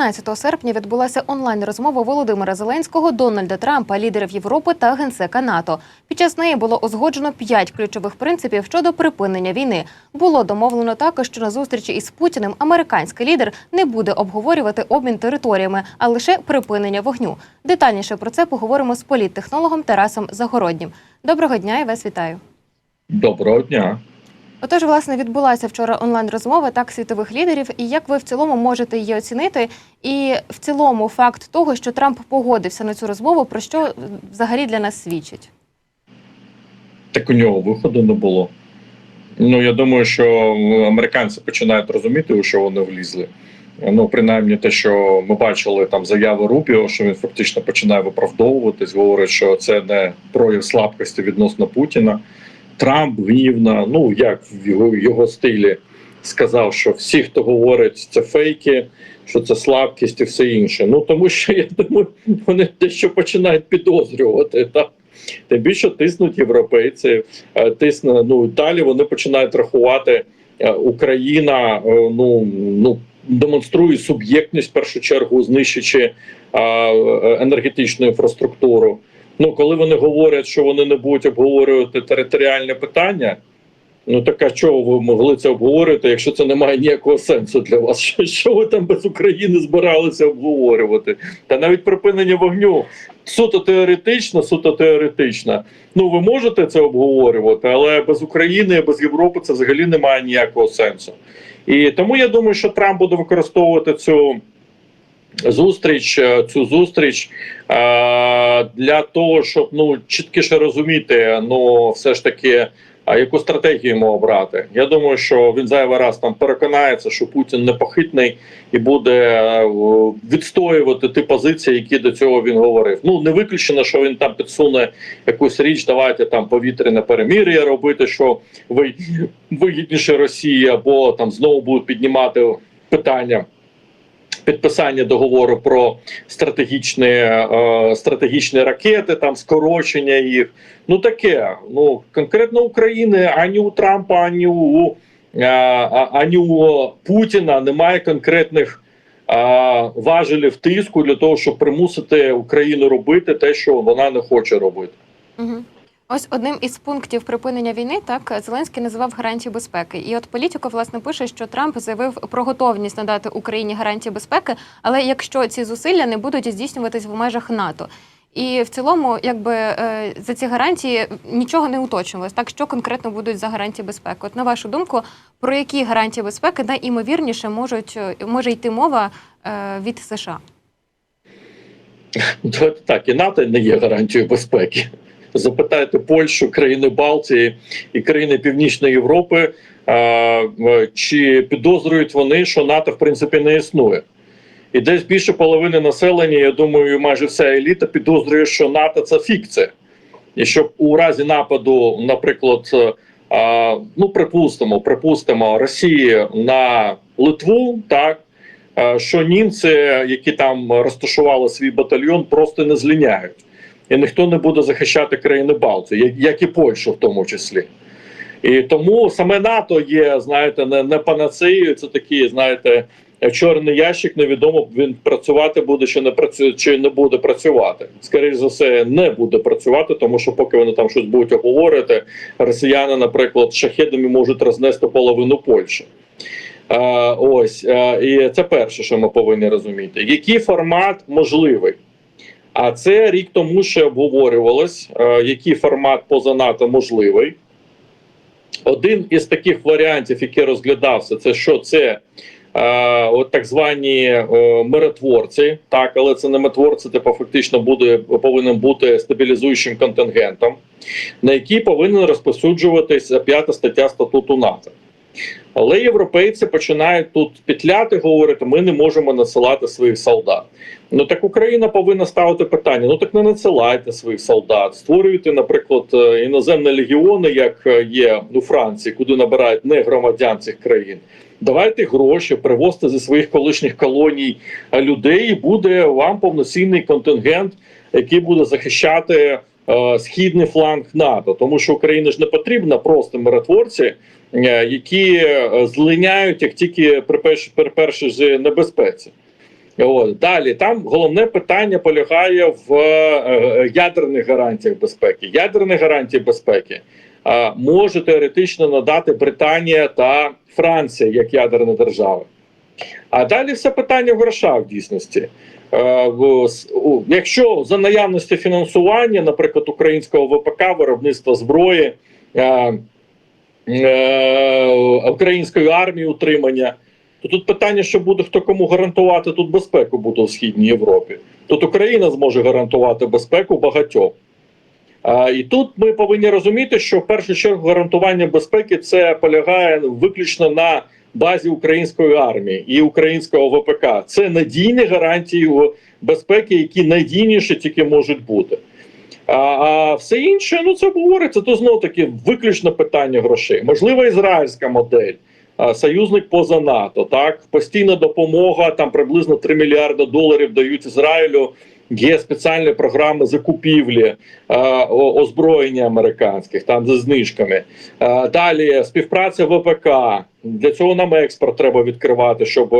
13 серпня відбулася онлайн розмова Володимира Зеленського, Дональда Трампа, лідерів Європи та генсека НАТО. Під час неї було узгоджено п'ять ключових принципів щодо припинення війни. Було домовлено також, що на зустрічі із Путіним американський лідер не буде обговорювати обмін територіями, а лише припинення вогню. Детальніше про це поговоримо з політтехнологом Тарасом Загороднім. Доброго дня і вас вітаю. Доброго дня. Отож, власне, відбулася вчора онлайн розмова так світових лідерів. І як ви в цілому можете її оцінити? І в цілому факт того, що Трамп погодився на цю розмову, про що е, взагалі для нас свідчить? Так у нього виходу не було. Ну я думаю, що американці починають розуміти, у що вони влізли. Ну, принаймні, те, що ми бачили там заяви Рубіо, що він фактично починає виправдовуватись, говорить, що це не прояв слабкості відносно Путіна. Трамп гнівно, ну як в його, його стилі сказав, що всі, хто говорить, це фейки, що це слабкість і все інше. Ну тому що я думаю, вони дещо починають підозрювати. Так? Тим більше тиснуть європейці, е, тисне ну далі. Вони починають рахувати е, Україна. е, Ну ну демонструє суб'єктність в першу чергу, знищуючи енергетичну інфраструктуру. Ну коли вони говорять, що вони не будуть обговорювати територіальне питання. Ну так а чого ви могли це обговорювати, якщо це не має ніякого сенсу для вас? Що, що ви там без України збиралися обговорювати? Та навіть припинення вогню суто теоретично, суто теоретично. Ну ви можете це обговорювати, але без України, без Європи це взагалі не має ніякого сенсу. І тому я думаю, що Трамп буде використовувати цю зустріч, е, цю зустріч е, для того, щоб ну чіткіше розуміти, ну все ж таки. А яку стратегію йому обрати? Я думаю, що він зайвий раз там переконається, що Путін непохитний і буде е, відстоювати ті позиції, які до цього він говорив. Ну не виключено, що він там підсуне якусь річ. Давайте там повітряне перемір'я робити, що ви вигідніше Росії, або там знову будуть піднімати питання. Підписання договору про стратегічні е, стратегічні ракети, там скорочення їх. Ну таке. Ну конкретно України ані у Трампа, ані у е, ані у Путіна немає конкретних е, важелів тиску для того, щоб примусити Україну робити те, що вона не хоче робити. Угу. Ось одним із пунктів припинення війни так Зеленський називав гарантії безпеки. І от політико власне пише, що Трамп заявив про готовність надати Україні гарантії безпеки, але якщо ці зусилля не будуть здійснюватись в межах НАТО. І в цілому, якби е, за ці гарантії нічого не уточнювалось. Так що конкретно будуть за гарантії безпеки? От на вашу думку, про які гарантії безпеки найімовірніше можуть може йти мова е, від США? Так, і НАТО не є гарантією безпеки. Запитайте Польщу, країни Балтії і країни Північної Європи, чи підозрюють вони, що НАТО в принципі не існує. І десь більше половини населення, я думаю, майже вся еліта підозрює, що НАТО це фікція. І щоб у разі нападу, наприклад, ну припустимо, припустимо Росії на Литву, так що німці, які там розташували свій батальйон, просто не зліняють і ніхто не буде захищати країни Балтії, як і Польщу в тому числі. І тому саме НАТО є, знаєте, не, не панацеєю, це такий, знаєте, чорний ящик. Невідомо він працювати буде чи не працює, чи не буде працювати. Скоріше за все, не буде працювати, тому що поки вони там щось будуть обговорити, росіяни, наприклад, шахедами можуть рознести половину Польщі. А, ось а, і це перше, що ми повинні розуміти. Який формат можливий? А це рік тому ще обговорювалось, е, який формат поза НАТО можливий. Один із таких варіантів, який розглядався, це що це е, от так звані е, миротворці, так, але це не миротворці, типу фактично буде повинен бути стабілізуючим контингентом, на який повинен розповсюджуватися п'ята стаття статуту НАТО. Але європейці починають тут петляти, говорити, ми не можемо насилати своїх солдат. Ну так Україна повинна ставити питання: ну так не надсилайте своїх солдат, створюйте, наприклад, е, іноземні легіони, як е, є у Франції, куди набирають не громадян цих країн. Давайте гроші, привозьте зі своїх колишніх колоній е, людей, і буде вам повноцінний контингент, який буде захищати е, східний фланг НАТО, тому що Україні ж не потрібно просто миротворці. Які злиняють як тільки при першій, при першій ж небезпеці. От. Далі там головне питання полягає в е, ядерних гарантіях безпеки. Ядерні гарантії безпеки е, може теоретично надати Британія та Франція як ядерні держави. А далі все питання в грошах в дійсності. Е, в- Якщо за наявності фінансування, наприклад, українського ВПК, виробництва зброї, е, е, української армії утримання, то тут питання, що буде хто кому гарантувати тут безпеку буде у східній Європі. Тут Україна зможе гарантувати безпеку багатьох. А, і тут ми повинні розуміти, що в першу чергу гарантування безпеки це полягає виключно на базі української армії і українського ВПК. Це надійні гарантії безпеки, які найдійніші тільки можуть бути. А, а все інше, ну це говориться, то знов таки виключно питання грошей. Можливо, ізраїльська модель. а, Союзник поза НАТО, так постійна допомога, там приблизно 3 мільярди доларів дають Ізраїлю. Є спеціальні програми закупівлі е, озброєння американських там зі знижками. Е, далі співпраця ВПК. Для цього нам експорт треба відкривати, щоб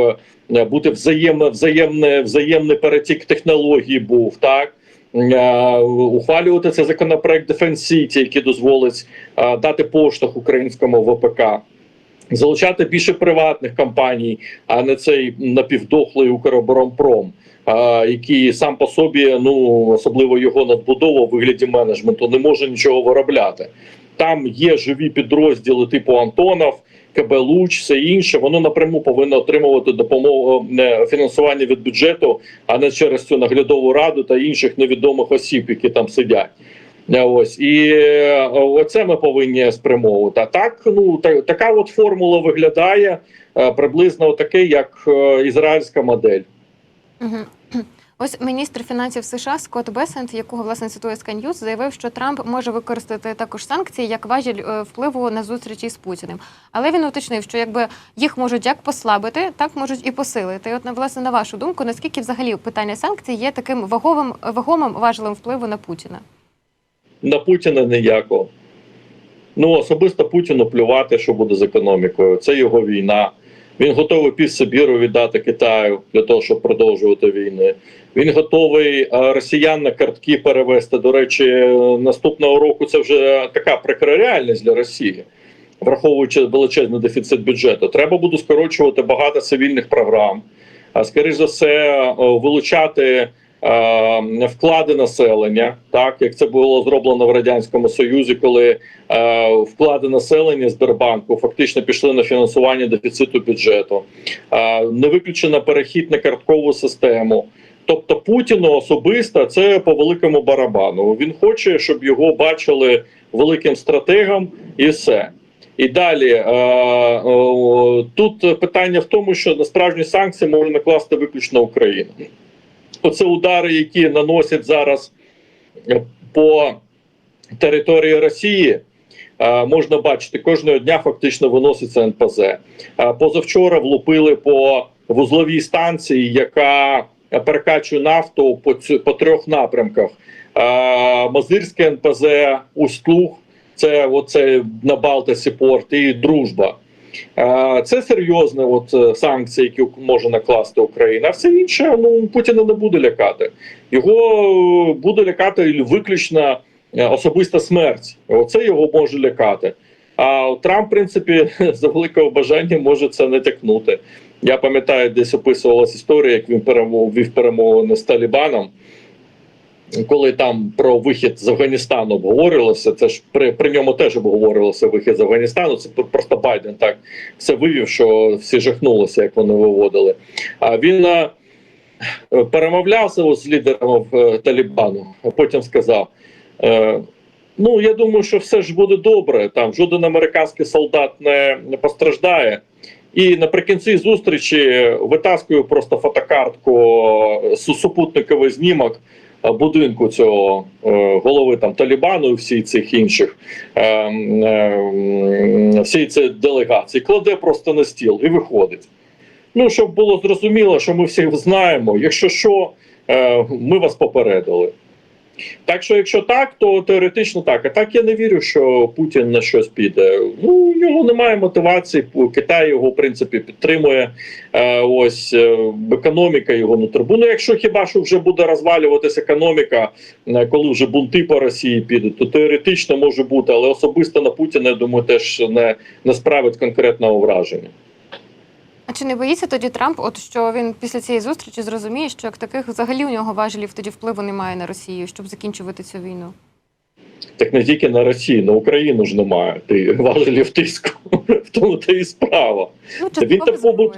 е, бути взаємно, взаємне, взаємний перетік технологій був так. Е, ухвалювати цей законопроект Defense City, який дозволить е, дати поштовх українському ВПК. Залучати більше приватних компаній, а не цей напівдохлий Укроборонпром, який сам по собі, ну особливо його надбудова у вигляді менеджменту, не може нічого виробляти. Там є живі підрозділи типу Антонов, КБ Луч, все інше. Воно напряму повинно отримувати допомогу фінансування від бюджету, а не через цю наглядову раду та інших невідомих осіб, які там сидять. Е, Ось і е, оце ми повинні спрямовувати. А так, ну та, така от формула виглядає е, приблизно таке, як е, ізраїльська модель. Мгм. Ось міністр фінансів США Скотт Бесент, якого власне цитує Sky News, заявив, що Трамп може використати також санкції як важіль е, впливу на зустрічі з Путіним. Але він уточнив, що якби їх можуть як послабити, так можуть і посилити. І от власне на вашу думку, наскільки взагалі питання санкцій є таким ваговим вагомим важелем впливу на Путіна? На Путіна ніякого. Ну особисто Путіну плювати, що буде з економікою. Це його війна. Він готовий пів Сибіру віддати Китаю для того, щоб продовжувати війни. Він готовий е, росіян на картки перевести. До речі, наступного року це вже така прикра реальність для Росії, враховуючи величезний дефіцит бюджету. Треба буде скорочувати багато цивільних програм. А скоріш за все, е, вилучати е, вклади населення, так як це було зроблено в радянському союзі, коли е, вклади населення Сбербанку фактично пішли на фінансування дефіциту бюджету. Е, не виключено перехід на карткову систему. Тобто Путіну особисто це по великому барабану. Він хоче, щоб його бачили великим стратегом, і все. І далі е, тут питання в тому, що на справжні санкції може накласти виключно Україна. Оце удари, які наносять зараз е, по території Росії. е, Можна бачити, кожного дня фактично виноситься НПЗ. Е, Позавчора влупили по вузловій станції, яка перекачує нафту по, цю, по трьох напрямках: Мазирське НПЗ, Усть-Луг, це оце на Балтасі порт і дружба. Це серйозні от е, санкції, які може накласти Україна. А все інше ну Путіна не буде лякати. Його е, буде лякати виключно е, особиста смерть. Оце його може лякати. А Трамп, в принципі, за великого бажання може це не тякнути. Я пам'ятаю, десь описувалася історія, як він перемов, вів перемовини з Талібаном. Коли там про вихід з Афганістану обговорювалося, це ж при, при ньому теж обговорювалося вихід з Афганістану. Це просто Байден так все вивів, що всі жахнулися, як вони виводили. А він е, перемовлявся з лідером е, Талібану, а потім сказав: е, ну я думаю, що все ж буде добре. Там жоден американський солдат не, не постраждає. І наприкінці зустрічі витаскую просто фотокартку супутниковий знімок будинку цього е, голови там Талібану і всіх цих інших е, е, всієї цієї делегації, кладе просто на стіл і виходить. Ну, щоб було зрозуміло, що ми всіх знаємо. Якщо що, ми вас попередили. Так що, якщо так, то теоретично так. А так я не вірю, що Путін на щось піде. Ну у нього немає мотивації. Китай його в принципі підтримує. Е, ось е, економіка його не турбує. Ну, якщо хіба що вже буде розвалюватися економіка, е, коли вже бунти по Росії підуть, то теоретично може бути, але особисто на Путіна, я думаю, теж не, не справить конкретного враження. А чи не боїться тоді Трамп, от що він після цієї зустрічі зрозуміє, що як таких взагалі у нього важелів тоді впливу немає на Росію, щоб закінчувати цю війну? Так не тільки на Росію, на Україну ж немає. Ти важелів тиску. В тому то і справа. Ну, Та він частково так, мабуть.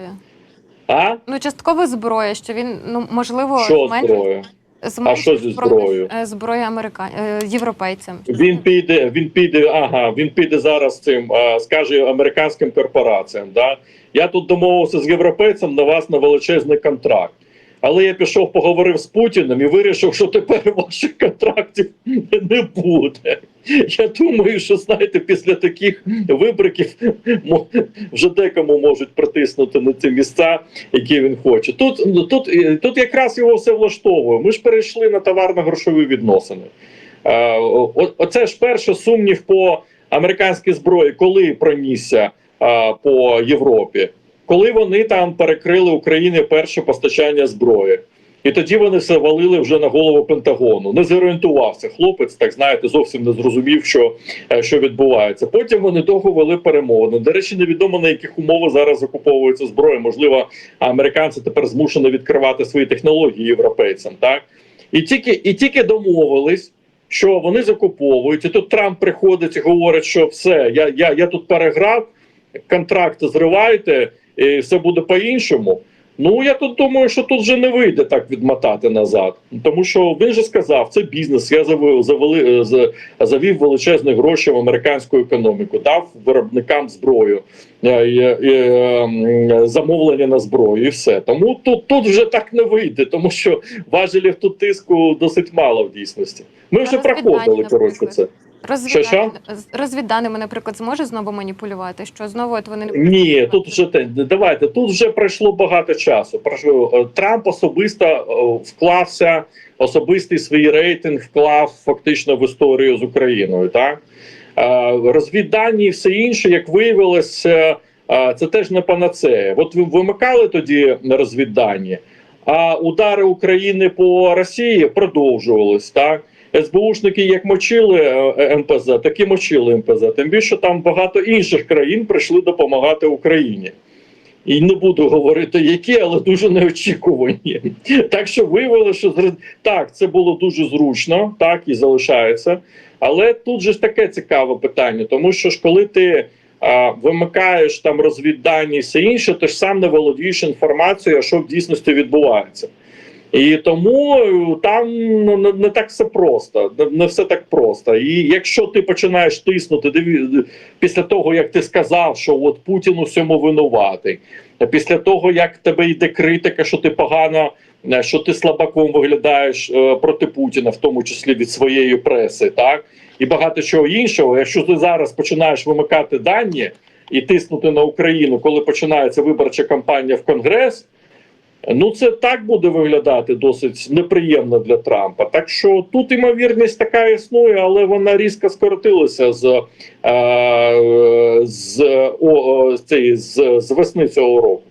А Ну, частково зброя, що він ну можливо що зменшить- зброя? зменшить що зі зброєю? е, зброї америка... е, європейцям. Він піде, він піде, ага, він піде зараз цим, скаже американським корпораціям. Да? Я тут домовився з європейцем на вас на величезний контракт. Але я пішов, поговорив з Путіним і вирішив, що тепер ваших контрактів не буде. Я думаю, що знаєте, після таких вибриків вже декому можуть притиснути на ті місця, які він хоче. Тут, ну, тут, е, тут якраз його все влаштовує. Ми ж перейшли на товарно-грошові відносини. Е, Оце ж перший сумнів по американській зброї, коли пронісся по Європі, коли вони там перекрили Україні перше постачання зброї. І тоді вони все валили вже на голову Пентагону. Не зорієнтувався хлопець, так знаєте, зовсім не зрозумів, що, е, що відбувається. Потім вони довго вели перемовини. До речі, невідомо на яких умовах зараз закуповується зброя. Можливо, американці тепер змушені відкривати свої технології європейцям. Так і тільки і тільки домовились, що вони закуповують. І тут Трамп приходить і говорить, що все, я, я, я тут переграв, контракти зривайте, і все буде по-іншому. Ну я тут думаю, що тут вже не вийде так відмотати назад, тому що він же сказав, це бізнес. Я завели, е, завів величезні гроші в американську економіку, дав виробникам зброю, е, замовлення на зброю, і все. Тому тут, тут вже так не вийде, тому що важелів тут тиску досить мало в дійсності. Ми вже проходили коротше це. Розвідданими, розвідданими, наприклад, зможе знову маніпулювати, що знову от вони не Ні, тут вже те давайте. Тут вже пройшло багато часу. Пройшло е, Трамп особисто е, вклався, особистий свій рейтинг вклав фактично в історію з Україною. Так Е, розвіддані і все інше, як виявилось, це теж не панацея. От ви вимикали тоді розвіддані, а удари України по Росії продовжувались так. СБУшники як мочили е, МПЗ, так і мочили МПЗ. Тим більше там багато інших країн прийшли допомагати Україні. І не буду говорити, які, але дуже неочікувані. Так що виявилося, що так, це було дуже зручно, так і залишається. Але тут же ж таке цікаве питання, тому що ж коли ти а, вимикаєш там розвіддані і все інше, ти ж сам не володієш інформацією, що в дійсності відбувається. І тому е, там ну, не, так все просто, не, все так просто. І якщо ти починаєш тиснути, диві, після того як ти сказав, що от Путін у всьому винуватий, після того як тебе йде критика, що ти погано, е, що ти слабаком виглядаєш е, проти Путіна, в тому числі від своєї преси, так і багато чого іншого. Якщо ти зараз починаєш вимикати дані і тиснути на Україну, коли починається виборча кампанія в Конгрес. Ну, це так буде виглядати досить неприємно для Трампа. Так що тут імовірність така існує, але вона різко скоротилася з, е, з, о, з, з, з весни цього року.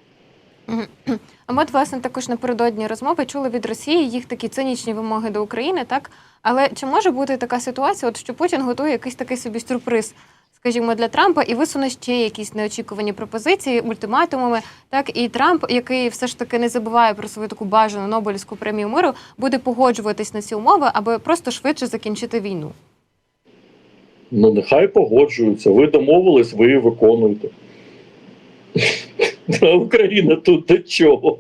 А ми, от, власне, також напередодні розмови чули від Росії їх такі цинічні вимоги до України, так? Але чи може бути така ситуація, от що Путін готує якийсь такий собі сюрприз, скажімо, для Трампа, і висуне ще якісь неочікувані пропозиції, ультиматумами, так і Трамп, який все ж таки не забуває про свою таку бажану Нобелівську премію миру, буде погоджуватись на ці умови, аби просто швидше закінчити війну. Ну, нехай погоджуються. Ви домовились, ви виконуєте. А Україна тут до чого?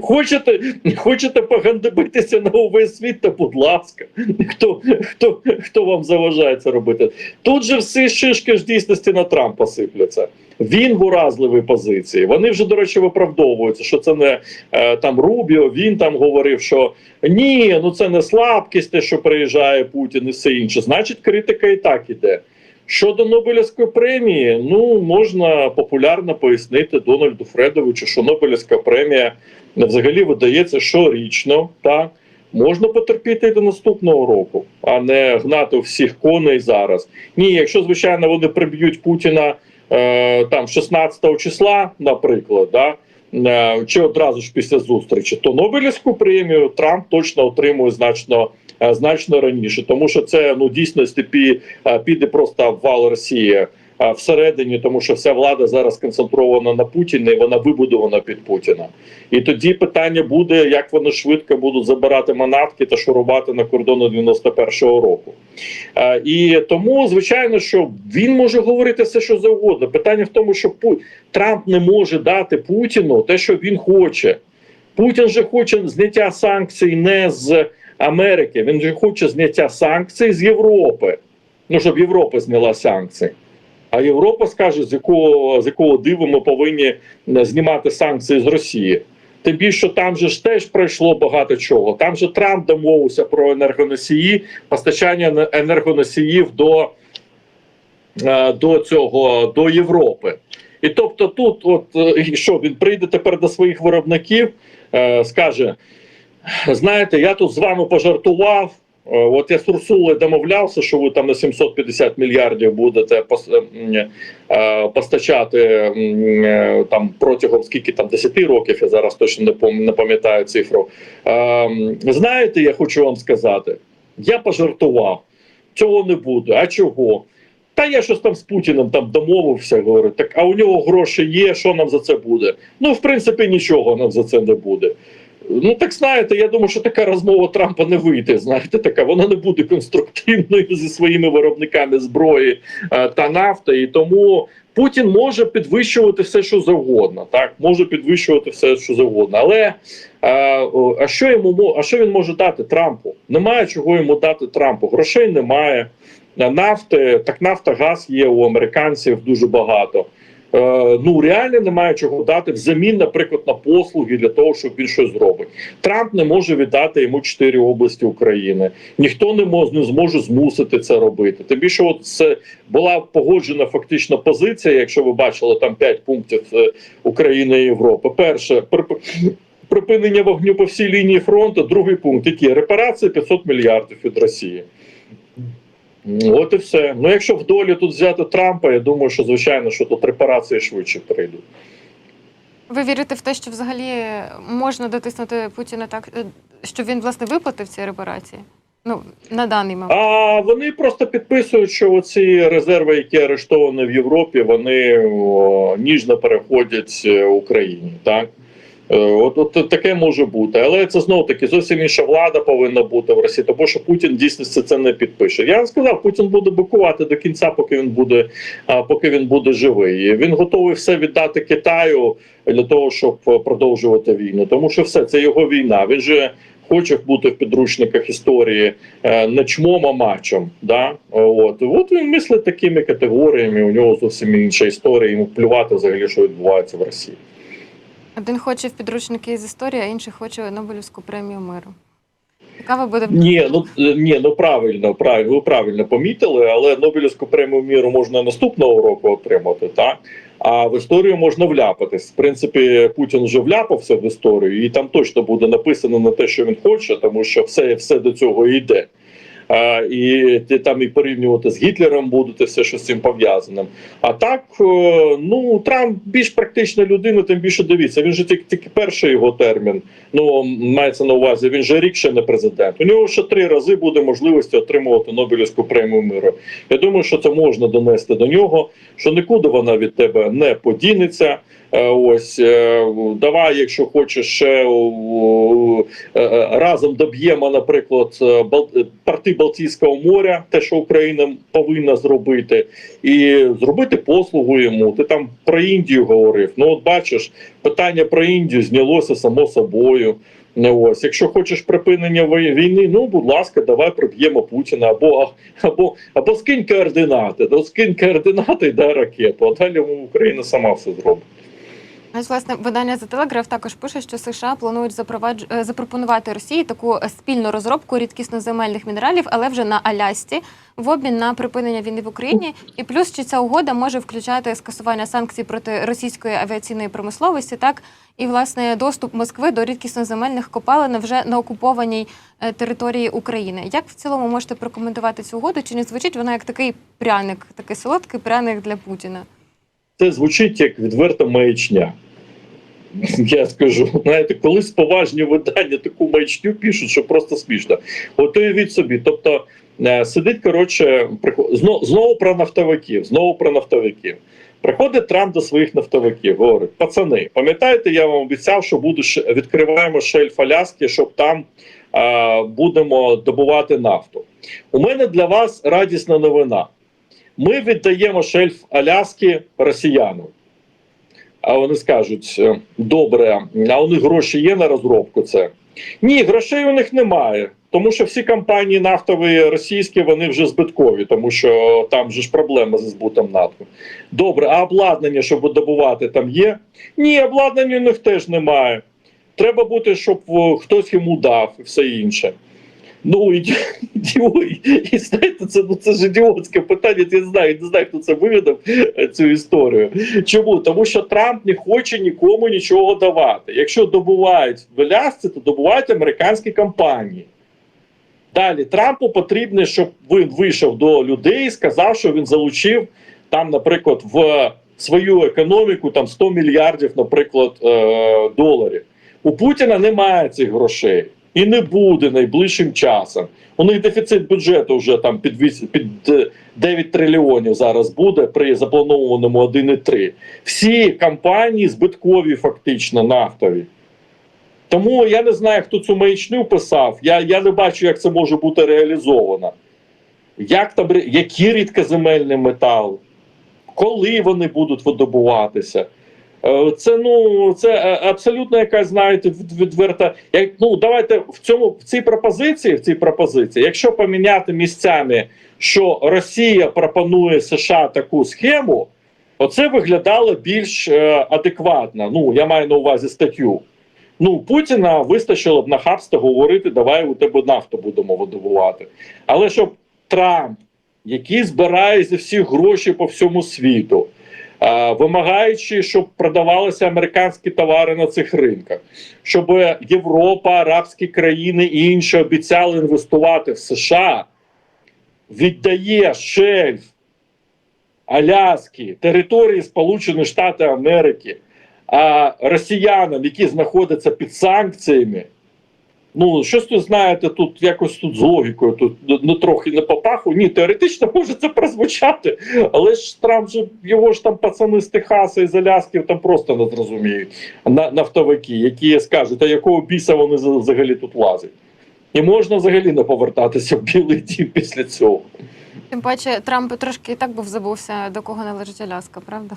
Хочете, хочете погандибитися на увесь світ, та будь ласка, хто, хто, хто вам заважає це робити? Тут же всі шишки ж дійсності на Трампа сипляться. Він в уразливій позиції. Вони вже, до речі, виправдовуються, що це не е, там Рубіо. Він там говорив, що ні, ну це не слабкість, те, що приїжджає Путін і все інше. Значить, критика і так іде. Щодо Нобелівської премії, ну можна популярно пояснити Дональду Фредовичу, що Нобелівська премія взагалі видається щорічно, так Можна потерпіти до наступного року, а не гнати всіх коней зараз. Ні, якщо звичайно вони приб'ють Путіна е, там 16 числа, наприклад, да, чи одразу ж після зустрічі, то Нобелівську премію Трамп точно отримує значно. е, Значно раніше, тому що це ну дійсно степі е, піде просто в вал Росії е, всередині, тому що вся влада зараз концентрована на Путіна і вона вибудована під Путіна. І тоді питання буде, як вони швидко будуть забирати манатки та шурувати на кордону 91-го року. І тому, звичайно, що він може говорити все, що завгодно. Питання в тому, що Трамп не може дати Путіну те, що він хоче. Путін же хоче зняття санкцій не з Америки, він же хоче зняття санкцій з Європи. Ну, щоб Європа зняла санкції. А Європа скаже, з якого з якого диву ми повинні е, знімати санкції з Росії. Тим більше що там же ж теж пройшло багато чого. Там же Трамп домовився про енергоносії, постачання енергоносіїв до, е, до цього до Європи. І тобто, тут, от е, що він прийде тепер до своїх виробників, скаже: знаєте, я тут з вами пожартував. Е, От я з Урсулою домовлявся, що ви там на 750 мільярдів будете е, постачати е, там протягом скільки там 10 років. Я зараз точно не пам'ятаю цифру. Знаєте, я хочу вам сказати, я пожартував. Цього не буде. А чого? Та я щось там з Путіним там домовився, говорю, так а у нього гроші є, що нам за це буде? Ну, в принципі, нічого нам за це не буде. Ну так знаєте, я думаю, що така розмова Трампа не вийде. Знаєте, така вона не буде конструктивною зі своїми виробниками зброї е, та нафти. І тому Путін може підвищувати все, що завгодно. Так може підвищувати все, що завгодно. Але е, а що йому а що він може дати Трампу? Немає чого йому дати Трампу. Грошей немає. Нафти, так нафта, газ є у американців дуже багато. Е, ну реально немає чого дати взамін, наприклад, на послуги для того, щоб він щось зробить. Трамп не може віддати йому чотири області України. Ніхто не може не зможе змусити це робити. Тим більше, от це була погоджена фактично позиція. Якщо ви бачили там п'ять пунктів е, України і Європи. Перше прип- припинення вогню по всій лінії фронту. Другий пункт який репарації 500 мільярдів від Росії. От і все. Ну якщо в долі тут взяти Трампа, я думаю, що звичайно, що тут репарації швидше прийдуть. Ви вірите в те, що взагалі можна дотиснути Путіна так, е, щоб він власне виплатив ці репарації? Ну на даний момент. А вони просто підписують, що оці резерви, які арештовані в Європі, вони о, ніжно переходять е, Україні. Так от, от таке може бути, але це знову таки зовсім інша влада повинна бути в Росії, тому що Путін в дійсності це не підпише. Я вам сказав, Путін буде бикувати до кінця, поки він буде, поки він буде живий. Він готовий все віддати Китаю для того, щоб е, продовжувати війну, тому що все це його війна. Він же хоче бути в підручниках історії е, не чмом, а мачом. Да? От. От він мислить такими категоріями, у нього зовсім інша історія, йому плювати взагалі, що відбувається в Росії. Один хоче в підручники з історії, а інший хоче Нобелівську премію миру. Яка ви буде Ні, ну е, ні, ну правильно, правильно, ви правильно помітили, але Нобелівську премію міру можна наступного року отримати, так? А в історію можна вляпатись. В принципі, Путін вже вляпався в історію, і там точно буде написано на те, що він хоче, тому що все, все до цього йде. І там і порівнювати з Гітлером будете все, що з цим пов'язаним. А так, е, ну Трамп більш практична людина, тим більше дивіться. Він же тільки, тільки перший його термін. Ну мається на увазі. Він же рік ще не президент. У нього ще три рази буде можливості отримувати Нобелівську премію миру. Я думаю, що це можна донести до нього. Що нікуди вона від тебе не подінеться. Е, Ось е, давай, якщо хочеш ще е, разом доб'ємо, наприклад, порти Балтійського моря, те, що Україна повинна зробити, і зробити послугу йому. Ти там про Індію говорив. Ну, от бачиш, питання про Індію знялося само собою. Ось, якщо хочеш припинення війни, ну будь ласка, давай приб'ємо Путіна або або або скинь координати, то скинь координати і дай ракету, а далі Україна сама все зробить. Ось, власне, видання The Telegraph також пише, що США планують запровадж... е, запропонувати Росії таку е, спільну розробку рідкісноземельних мінералів, але вже на Алясці в обмін на припинення війни в Україні. І плюс чи ця угода може включати скасування санкцій проти російської авіаційної промисловості, так і власне доступ Москви до рідкісноземельних копалин вже на окупованій е, території України. Як в цілому можете прокоментувати цю угоду? Чи не звучить вона як такий пряник, такий солодкий пряник для Путіна? Це звучить як відверта маячня. Я скажу, знаєте, колись поважні видання таку маячню пишуть, що просто смішно. От уявіть собі, тобто е, сидить, коротше, знову, знову про нафтовиків, знову про нафтовиків. Приходить Трамп до своїх нафтовиків, говорить: пацани, пам'ятаєте, я вам обіцяв, що буду відкриваємо шельф Аляски, щоб там е, будемо добувати нафту. У мене для вас радісна новина. Ми віддаємо шельф Аляски росіянам. А вони скажуть: е, добре, а у них гроші є на розробку це? Ні, грошей у них немає. Тому що всі компанії нафтові російські вони вже збиткові, тому що там же ж проблема зі збутом нафти. Добре, а обладнання, щоб добувати, там є? Ні, обладнання у них теж немає. Треба бути, щоб хтось йому дав і все інше. Ну, і, знаєте, це, ну, це ж ідіотське питання. Я не знаю, не знаю, хто це вигадав цю історію. Чому? Тому що Трамп не хоче нікому нічого давати. Якщо добувають в Алясці, то добувають американські компанії. Далі Трампу потрібно, щоб він вийшов до людей і сказав, що він залучив там, наприклад, в свою економіку там 100 мільярдів, наприклад, е, доларів. У Путіна немає цих грошей і не буде найближчим часом. У них дефіцит бюджету вже там під, віс- під е, 9 трильйонів зараз буде при запланованому 1,3. Всі компанії збиткові, фактично, нафтові. Тому я не знаю, хто цю маячню писав. Я, я не бачу, як це може бути реалізовано. Як там, які рідкоземельні метали, коли вони будуть видобуватися. Е, Це ну це е, абсолютно якась, знаєте, відверта. Як ну давайте в цьому в цій пропозиції, в цій пропозиції, якщо поміняти місцями, що Росія пропонує США таку схему, оце виглядало більш е, адекватно. Ну я маю на увазі статтю. Ну, Путіна вистачило б нахабство говорити, давай у тебе нафту будемо видобувати. Але щоб Трамп, який збирає зі всіх гроші по всьому світу, вимагаючи, щоб продавалися американські товари на цих ринках, щоб Європа, арабські країни і інші обіцяли інвестувати в США, віддає шельф Аляски, території Сполучених Штатів Америки а росіянам, які знаходяться під санкціями, ну щось тут знаєте, тут якось тут з логікою, тут ну, трохи не по паху. Ні, теоретично може це прозвучати, але ж Трамп же його ж там пацани з Техаса і з Аляски там просто не зрозуміють на, нафтовики, які скажуть, а якого біса вони за- взагалі тут лазять. І можна взагалі не повертатися в білий дім після цього. Тим паче Трамп трошки і так був забувся, до кого належить Аляска, правда?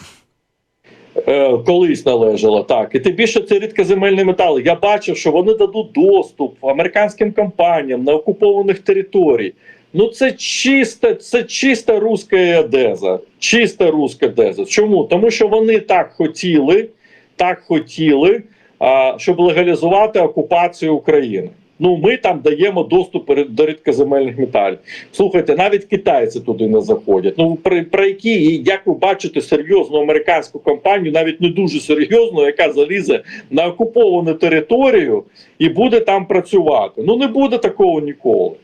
Е, колись належала так. І тим більше це рідкоземельні метали. Я бачив, що вони дадуть доступ американським компаніям на окупованих територій. Ну це чиста, це чиста руська Одеза. Чиста руська Одеза. Чому? Тому що вони так хотіли, так хотіли, а, щоб легалізувати окупацію України. Ну, ми там даємо доступ до рідкоземельних металів. Слухайте, навіть китайці туди не заходять. Ну при, при які, і як ви бачите, серйозну американську компанію, навіть не дуже серйозну, яка залізе на окуповану територію і буде там працювати. Ну не буде такого ніколи.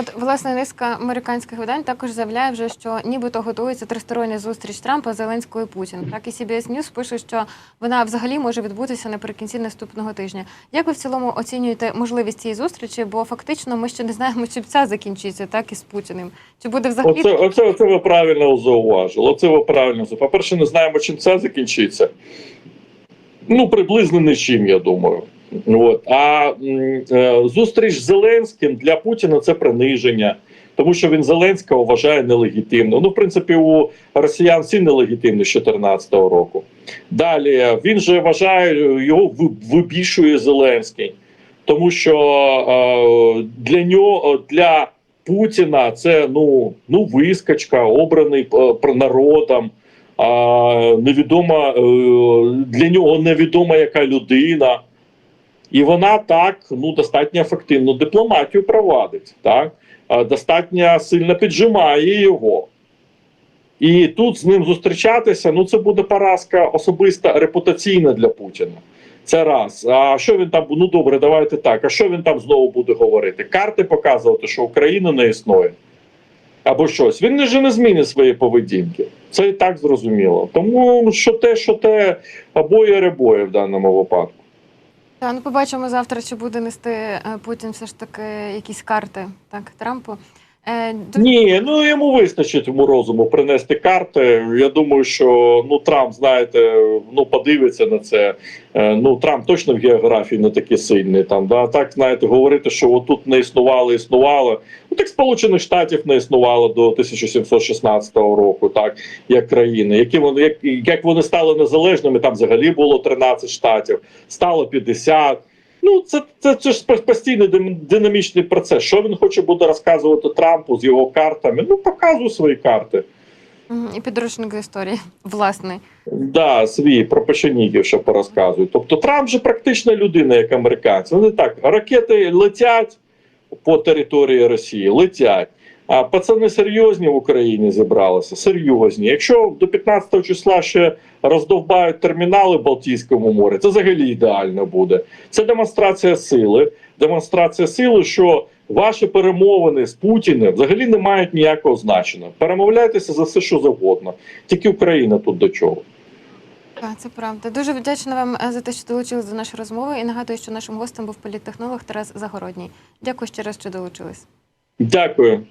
От власне низка американських видань також заявляє вже, що нібито готується тристороння зустріч Трампа, Зеленського і Путіна. Так і CBS News пише, що вона взагалі може відбутися наприкінці наступного тижня. Як ви в цілому оцінюєте можливість цієї зустрічі? Бо фактично ми ще не знаємо, чи ця закінчиться, так і з Путіним. Чи буде взагалі Оце, оце, оце ви правильно зауважили. Оце ви правильно зауважили. По-перше, не знаємо, чим це закінчиться. Ну, приблизно нічим, я думаю. От. А е, зустріч з Зеленським для Путіна це приниження, тому що він Зеленського вважає нелегітимним. Ну, в принципі, у росіян всі нелегітимні з 2014 року. Далі він же вважає, його ви- вибішує Зеленський, тому що е, для нього для Путіна це ну, ну вискочка, обраний е, народом. невідома е, для нього невідома яка людина. І вона так ну достатньо ефективно дипломатію провадить, так достатньо сильно піджимає його. І тут з ним зустрічатися ну це буде поразка особиста репутаційна для Путіна. Це раз. А що він там? Ну добре, давайте так. А що він там знову буде говорити? Карти показувати, що Україна не існує. Або щось. Він же не змінить своєї поведінки. Це і так зрозуміло. Тому що те, що те, обоє ребоє в даному випадку. Та, ну побачимо завтра, чи буде нести е, Путін все ж таки якісь карти так, Трампу. Е, Ні, ну йому вистачить йому розуму принести карти. Я думаю, що ну Трамп, знаєте, ну подивиться на це. Е, Ну Трамп точно в географії не такий сильний. Там да так знаєте, говорити, що отут не існувало, існувало. Ну так Сполучених Штатів не існувало до 1716 року, так як країни. Які вони як, як вони стали незалежними? Там взагалі було 13 штатів, стало 50. Ну, це, це, це ж постійний динамічний процес. Що він хоче буде розказувати Трампу з його картами? Ну, показуй свої карти. І підручник з історії, власне. Да, свій про печенігів, що порозказує. Тобто Трамп же практична людина, як американці. Вони так, ракети летять по території Росії, летять. А пацани серйозні в Україні зібралися, серйозні. Якщо до 15 числа ще роздовбають термінали в Балтійському морі, це взагалі ідеально буде. Це демонстрація сили. Демонстрація сили, що ваші перемовини з Путіним взагалі не мають ніякого значення. Перемовляйтеся за все, що завгодно. Тільки Україна тут до чого. Так, це правда. Дуже вдячна вам е, за те, що долучились до нашої розмови. І нагадую, що нашим гостем був політтехнолог Тарас Загородній. Дякую ще раз, що долучились. Дякую.